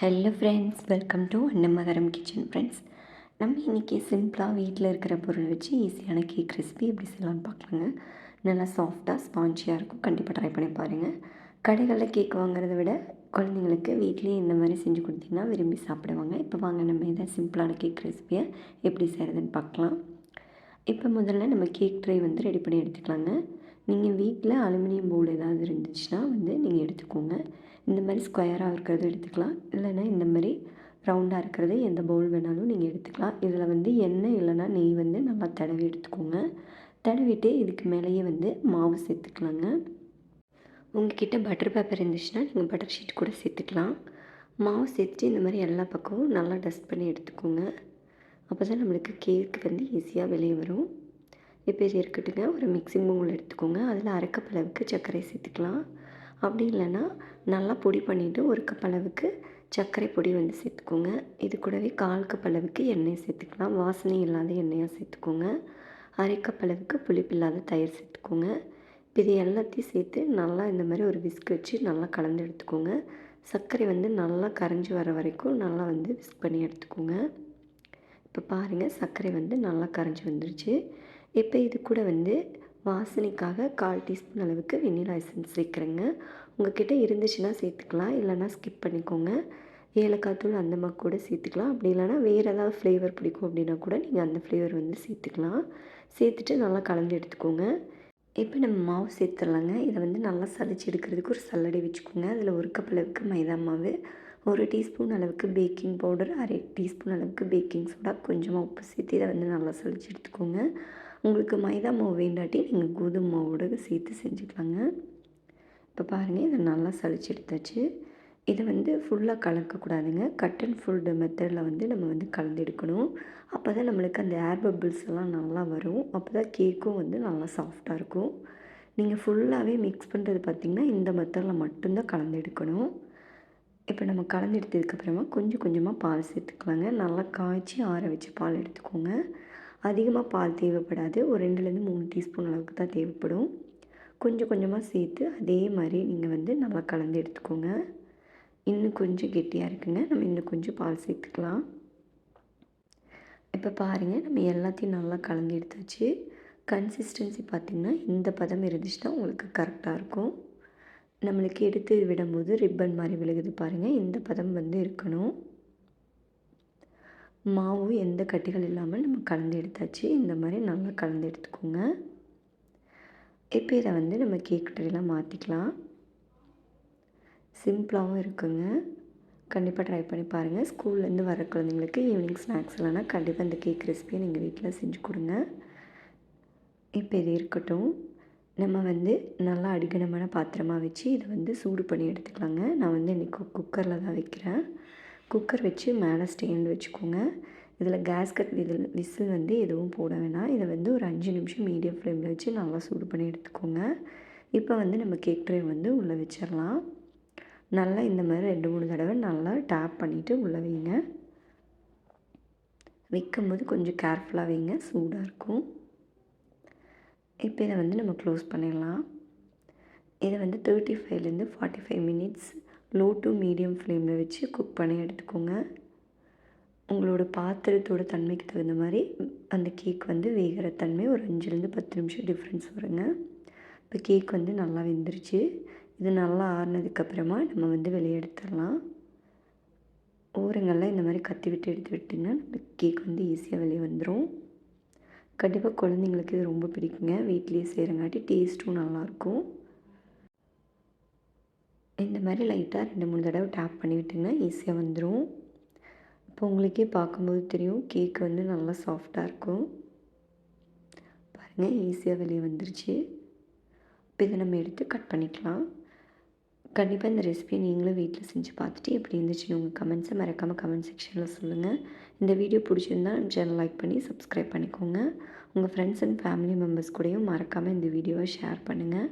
Hello friends welcome to Annamakaram kitchen friends நம்ம இன்றைக்கி சிம்பிளாக வீட்டில் இருக்கிற பொருள் வச்சு ஈஸியான கேக் ரெசிபி எப்படி செய்யலாம்னு பார்க்கலாங்க. நல்லா சாஃப்டாக ஸ்பாஞ்சியாக இருக்கும். கண்டிப்பாக ட்ரை பண்ணி பாருங்கள் கடைகளில் கேக் வாங்குறத விட குழந்தைங்களுக்கு வீட்லேயே இந்த மாதிரி செஞ்சு கொடுத்தீங்கன்னா விரும்பி சாப்பிடுவாங்க. இப்போ வாங்க நம்ம இதை சிம்பிளான கேக் ரெசிபியை எப்படி செய்கிறதுன்னு பார்க்கலாம். இப்போ முதல்ல நம்ம கேக் ட்ரை வந்து ரெடி பண்ணி எடுத்துக்கலாங்க. நீங்கள் வீட்டில் அலுமினியம் பவுல் ஏதாவது இருந்துச்சுன்னா வந்து நீங்கள் எடுத்துக்கோங்க. இந்த மாதிரி ஸ்கொயராக இருக்கிறது எடுத்துக்கலாம். இல்லைன்னா இந்த மாதிரி ரவுண்டாக இருக்கிறது எந்த பவுல் வேணாலும் நீங்கள் எடுத்துக்கலாம். இதில் வந்து எண்ணெய் இல்லைன்னா நெய் வந்து நல்லா தடவி எடுத்துக்கோங்க. தடவிட்டு இதுக்கு மேலேயே வந்து மாவு சேர்த்துக்கலாங்க. உங்ககிட்ட பட்டர் பேப்பர் இருந்துச்சுன்னா நீங்கள் பட்டர் ஷீட் கூட சேர்த்துக்கலாம். மாவு சேர்த்துட்டு இந்த மாதிரி எல்லா பக்கமும் நல்லா டஸ்ட் பண்ணி எடுத்துக்கோங்க. அப்போ தான் நம்மளுக்கு கேக் வந்து ஈஸியாக வெளியே வரும். இப்போ இது இருக்கட்டுங்க. ஒரு மிக்சிங் பவுல் எடுத்துக்கோங்க. அதில் அரை கப் அளவுக்கு சர்க்கரை சேர்த்துக்கலாம். அப்படி இல்லைன்னா நல்லா பொடி பண்ணிவிட்டு ஒரு கப் அளவுக்கு சர்க்கரை பொடி வந்து சேர்த்துக்கோங்க. இது கூடவே கால் கப் அளவுக்கு எண்ணெய் சேர்த்துக்கலாம். வாசனை இல்லாத எண்ணெயாக சேர்த்துக்கோங்க. அரை கப் அளவுக்கு புளிப்பு இல்லாத தயிர் சேர்த்துக்கோங்க. இப்போ இது எல்லாத்தையும் சேர்த்து நல்லா இந்த மாதிரி ஒரு விஸ்க் வச்சு நல்லா கலந்து எடுத்துக்கோங்க. சர்க்கரை வந்து நல்லா கரைஞ்சி வர வரைக்கும் நல்லா வந்து விஸ்க் பண்ணி எடுத்துக்கோங்க. இப்போ பாருங்கள் சர்க்கரை வந்து நல்லா கரைஞ்சி வந்துருச்சு. இப்போ இது கூட வந்து வாசனைக்காக கால் டீஸ்பூன் அளவுக்கு வெண்ணிலா எசன்ஸ் சேர்க்குறேங்க. உங்ககிட்ட இருந்துச்சுன்னா சேர்த்துக்கலாம் இல்லைனா ஸ்கிப் பண்ணிக்கோங்க. ஏலக்காய் தூள் அந்த மாதிரி கூட சேர்த்துக்கலாம். அப்படி இல்லைனா வேறு ஏதாவது ஃப்ளேவர் பிடிக்கும் அப்படின்னா கூட நீங்கள் அந்த ஃப்ளேவர் வந்து சேர்த்துக்கலாம். சேர்த்துட்டு நல்லா கலந்து எடுத்துக்கோங்க. இப்போ நம்ம மாவு சேர்த்துடலாங்க. இதை வந்து நல்லா சளிச்சு எடுக்கிறதுக்கு ஒரு சல்லடை வச்சுக்கோங்க. அதில் ஒரு கப் அளவுக்கு மைதா மாவு ஒரு டீஸ்பூன் அளவுக்கு பேக்கிங் பவுடர் அரை டீஸ்பூன் அளவுக்கு பேக்கிங் சோடா கொஞ்சமாக உப்பு சேர்த்து இதை வந்து நல்லா சளிச்சு எடுத்துக்கோங்க. உங்களுக்கு மைதா மாவு வேண்டாட்டி நீங்கள் கோதுமை மாவோட சேர்த்து செஞ்சுக்கலாங்க. இப்போ பாருங்கள் இதை நல்லா சளிச்சு எடுத்தாச்சு. இதை வந்து ஃபுல்லாக கலக்கக்கூடாதுங்க கட் அண்ட் ஃபுல்டு மெத்தடில் வந்து நம்ம வந்து கலந்து எடுக்கணும். அப்போ தான் நம்மளுக்கு அந்த ஏர் பபிள்ஸ் எல்லாம் நல்லா வரும். அப்போ தான் கேக்கும் வந்து நல்லா சாஃப்டாக இருக்கும். நீங்கள் ஃபுல்லாகவே மிக்ஸ் பண்ணுறது பார்த்திங்கன்னா இந்த மெத்தடில் மட்டும்தான் கலந்து எடுக்கணும். இப்போ நம்ம கலந்து எடுத்ததுக்கப்புறமா கொஞ்சம் கொஞ்சமாக பால் சேர்த்துக்கலாங்க. நல்லா காய்ச்சி ஆற வச்சு பால் எடுத்துக்கோங்க. அதிகமாக பால் தேவைப்படாது. ஒரு ரெண்டுலேருந்து மூணு டீஸ்பூன் அளவுக்கு தான் தேவைப்படும். கொஞ்சம் கொஞ்சமாக சேர்த்து அதே மாதிரி நீங்கள் வந்து நல்லா கலந்து எடுத்துக்கோங்க. இன்னும் கொஞ்சம் கெட்டியாக இருக்குங்க. நம்ம இன்னும் கொஞ்சம் பால் சேர்த்துக்கலாம். இப்போ பாருங்கள் நம்ம எல்லாத்தையும் நல்லா கலந்து எடுத்தாச்சு. கன்சிஸ்டன்சி பார்த்திங்கன்னா இந்த பதம் இருந்துச்சுன்னா உங்களுக்கு கரெக்டாக இருக்கும். நம்மளுக்கு எடுத்து விடும்போது ரிப்பன் மாதிரி விழுகுது பாருங்கள் இந்த பதம் வந்து இருக்கணும். மாவு எந்த கட்டிகள் இல்லாமல் நம்ம கலந்து எடுத்தாச்சு. இந்த மாதிரி நல்லா கலந்து எடுத்துக்கோங்க. இப்போ இதை வந்து நம்ம கேக் ட்ரேலாம் மாற்றிக்கலாம் சிம்பிளாகவும் இருக்குங்க. கண்டிப்பாக ட்ரை பண்ணி பாருங்கள் ஸ்கூல்லேருந்து வர குழந்தைங்களுக்கு ஈவினிங் ஸ்நாக்ஸ் இல்லைனா கண்டிப்பாக இந்த கேக் ரெசிபியை நீங்கள் வீட்டில் செஞ்சு கொடுங்க. இப்போ இது இருக்கட்டும். நம்ம வந்து நல்லா அடிகனமான பாத்திரமாக வச்சு இதை வந்து சூடு பண்ணி எடுத்துக்கலாங்க. நான் வந்து இன்றைக்கி குக்கரில் தான் வைக்கிறேன். குக்கர் வச்சு மேலே ஸ்டேண்ட் வச்சுக்கோங்க. இதில் கேஸ்கட் இதில் விசில் வந்து எதுவும் போட வேணாம். இதை வந்து ஒரு அஞ்சு நிமிஷம் மீடியம் ஃப்ளேமில் வச்சு நல்லா சூடு பண்ணி எடுத்துக்கோங்க. இப்போ வந்து நம்ம கேக் ட்ரே வந்து உள்ளே வச்சிடலாம். நல்லா இந்த மாதிரி ரெண்டு மூணு தடவை நல்லா டேப் பண்ணிவிட்டு உள்ளே வைங்க. வைக்கும்போது கொஞ்சம் கேர்ஃபுல்லாக வைங்க. சூடாக இருக்கும். இப்போ இதை வந்து நம்ம க்ளோஸ் பண்ணிடலாம். இதை வந்து தேர்ட்டி ஃபைவ்லேருந்து forty five minutes low to medium ஃப்ளேமில் வச்சு குக் பண்ணி எடுத்துக்கோங்க. உங்களோட பாத்திரத்தோட தன்மைக்கு தகுந்த மாதிரி அந்த கேக் வந்து வேகிற தன்மை ஒரு அஞ்சுலேருந்து பத்து நிமிஷம் டிஃப்ரென்ஸ் வருங்க. இப்போ கேக் வந்து நல்லா வெந்துருச்சு. இது நல்லா ஆறுனதுக்கப்புறமா நம்ம வந்து வெளியே எடுத்துடலாம். ஓரங்களில் இந்த மாதிரி கத்தி விட்டு எடுத்து விட்டிங்கன்னா நம்ம கேக் வந்து ஈஸியாக வெளியே வந்துடும் கண்டிப்பாக குழந்தைங்களுக்கு இது ரொம்ப பிடிக்குங்க. வீட்லேயே செய்கிறங்காட்டி டேஸ்ட்டும் நல்லாயிருக்கும். இந்த மாதிரி லைட்டாக ரெண்டு மூணு தடவை டேப் பண்ணி விட்டிங்கன்னா ஈஸியாக வந்துடும் இப்போ உங்களுக்கே பார்க்கும்போது தெரியும் கேக் வந்து நல்லா சாஃப்டாக இருக்கும். பாருங்கள் ஈஸியாக வெளியே வந்துருச்சு. இப்போ இதை நம்ம எடுத்து கட் பண்ணிக்கலாம். கண்டிப்பாக இந்த ரெசிபியை நீங்களும் வீட்டில் செஞ்சு பார்த்துட்டு எப்படி இருந்துச்சுன்னு உங்கள் கமெண்ட்ஸை மறக்காமல் கமெண்ட் செக்ஷனில் சொல்லுங்கள் இந்த வீடியோ பிடிச்சிருந்தா சேனல் லைக் பண்ணி சப்ஸ்கிரைப் பண்ணிக்கோங்க. உங்கள் ஃப்ரெண்ட்ஸ் அண்ட் ஃபேமிலி மெம்பர்ஸ் கூடயும் மறக்காமல் இந்த வீடியோவை ஷேர் பண்ணுங்கள்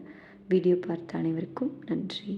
வீடியோ பார்த்த அனைவருக்கும் நன்றி.